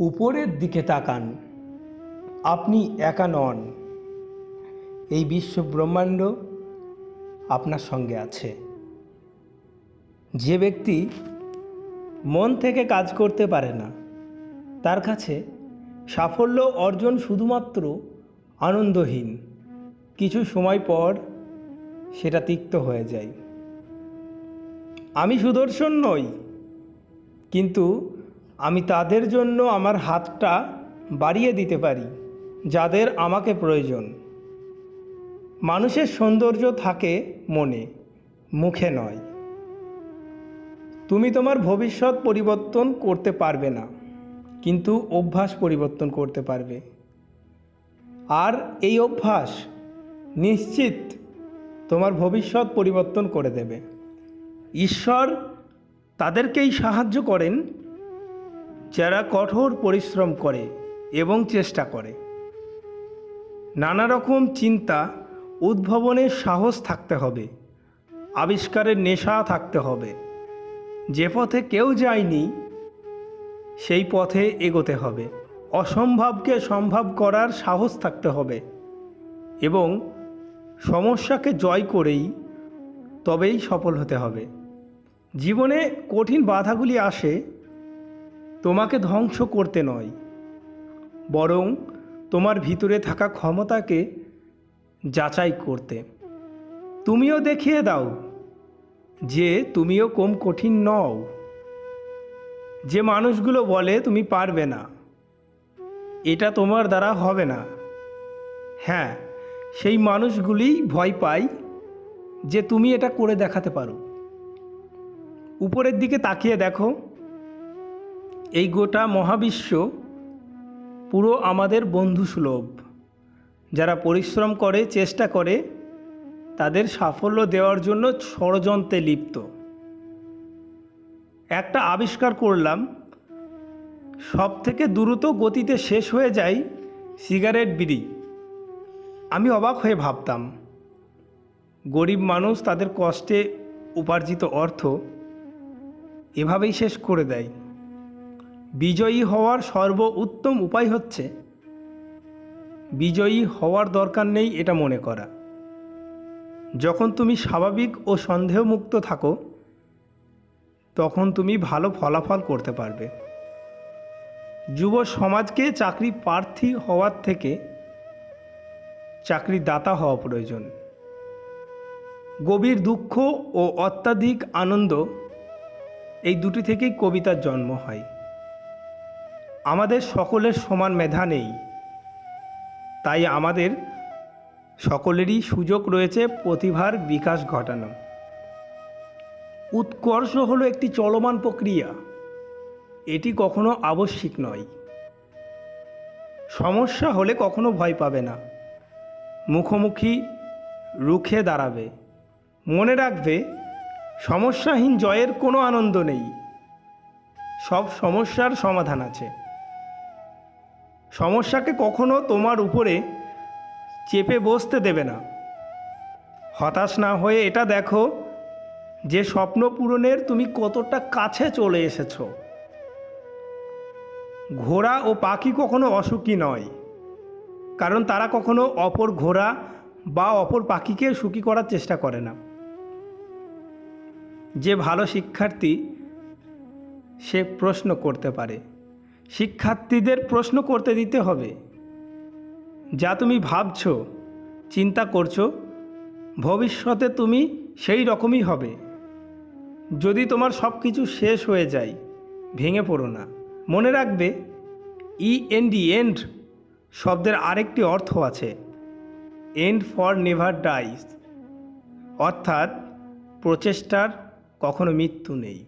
উপরের দিকে তাকান। আপনি একা নন। এই বিশ্ব ব্রহ্মাণ্ড আপনার সঙ্গে আছে। যে ব্যক্তি মন থেকে কাজ করতে পারে না, তার কাছে সাফল্য অর্জন শুধুমাত্র আনন্দহীন। কিছু সময় পর সেটা তিক্ত হয়ে যায়। আমি সুদর্শন নই, কিন্তু আমি তাদের জন্য আমার হাতটা বাড়িয়ে দিতে পারি, যাদের আমাকে প্রয়োজন। মানুষের সৌন্দর্য থাকে মনে, মুখে নয়। তুমি তোমার ভবিষ্যৎ পরিবর্তন করতে পারবে না, কিন্তু অভ্যাস পরিবর্তন করতে পারবে। আর এই অভ্যাস নিশ্চিত তোমার ভবিষ্যৎ পরিবর্তন করে দেবে। ঈশ্বর তাদেরকেই সাহায্য করেন যারা কঠোর পরিশ্রম করে এবং চেষ্টা করে। নানা রকম চিন্তা উদ্ভাবনের সাহস থাকতে হবে, আবিষ্কারের নেশা থাকতে হবে। যে পথে কেউ যায়নি, সেই পথে এগোতে হবে। অসম্ভবকে সম্ভব করার সাহস থাকতে হবে এবং সমস্যাকে জয় করেই তবেই সফল হতে হবে। জীবনে কঠিন বাধাগুলি আসে তোমাকে ধ্বংস করতে নয়, বরং তোমার ভিতরে থাকা ক্ষমতাকে যাচাই করতে। তুমিও দেখিয়ে দাও যে তুমিও কম কঠিন নও। যে মানুষগুলো বলে তুমি পারবে না, এটা তোমার দ্বারা হবে না। হ্যাঁ সেই মানুষগুলি ভয় পায় যে তুমি এটা করে দেখাতে পারো। উপরের দিকে তাকিয়ে দেখো এই গোটা মহাবিশ্ব পুরো আমাদের বন্ধু সুলভ। যারা পরিশ্রম করে, চেষ্টা করে, তাদের সাফল্য দেওয়ার জন্য ষড়যন্ত্রে লিপ্ত। একটা আবিষ্কার করলাম সব থেকে দ্রুত গতিতে শেষ হয়ে যায় সিগারেট বিড়ি। আমি অবাক হয়ে ভাবতাম, গরিব মানুষ তাদের কষ্টে উপার্জিত অর্থ এভাবেই শেষ করে দেয়। বিজয়ী হওয়ার সর্ব উত্তম উপায় হচ্ছে। বিজয়ী হওয়ার দরকার নেই এটা মনে করা। যখন তুমি স্বাভাবিক ও সন্দেহমুক্ত থাকো, তখন তুমি ভালো ফলাফল করতে পারবে। যুব সমাজকে চাকরি প্রার্থী হওয়ার থেকে চাকরি দাতা হওয়া প্রয়োজন। গভীর দুঃখ ও অত্যাধিক আনন্দ এই দুটি থেকেই কবিতার জন্ম হয়। আমাদের সকলের সমান মেধা নেই। তাই আমাদের সকলেরই সুযোগ রয়েছে প্রতিভার বিকাশ ঘটানো। উৎকর্ষ হলো একটি চলমান প্রক্রিয়া। এটি কখনো আবশ্যিক নয়। সমস্যা হলে কখনো ভয় পাবে না। মুখোমুখি রুখে দাঁড়াবে। মনে রাখবে, সমস্যাহীন জয়ের কোনো আনন্দ নেই। সব সমস্যার সমাধান আছে। সমস্যাকে কখনো তোমার উপরে চেপে বসতে দেবে না। হতাশ না হয়ে এটা দেখো যে স্বপ্ন পূরণের তুমি কতটা কাছে চলে এসেছ। ঘোড়া ও পাখি কখনো অসুখী নয়, কারণ তারা কখনো অপর ঘোড়া বা অপর পাখিকে সুখী করার চেষ্টা করে না। যে ভালো শিক্ষার্থী সে প্রশ্ন করতে পারে শিক্ষার্থীদের প্রশ্ন করতে দিতে হবে। যা তুমি ভাবছ, চিন্তা করছ, ভবিষ্যতে তুমি সেই রকমই হবে। যদি তোমার সব কিছু শেষ হয়ে যায়, ভেঙে পড়ো না। মনে রাখবে ই এন ডি এন্ড শব্দের আরেকটি অর্থ আছে। এন্ড ফর নেভার ডাইস অর্থাৎ, প্রচেষ্টার কখনো মৃত্যু নেই।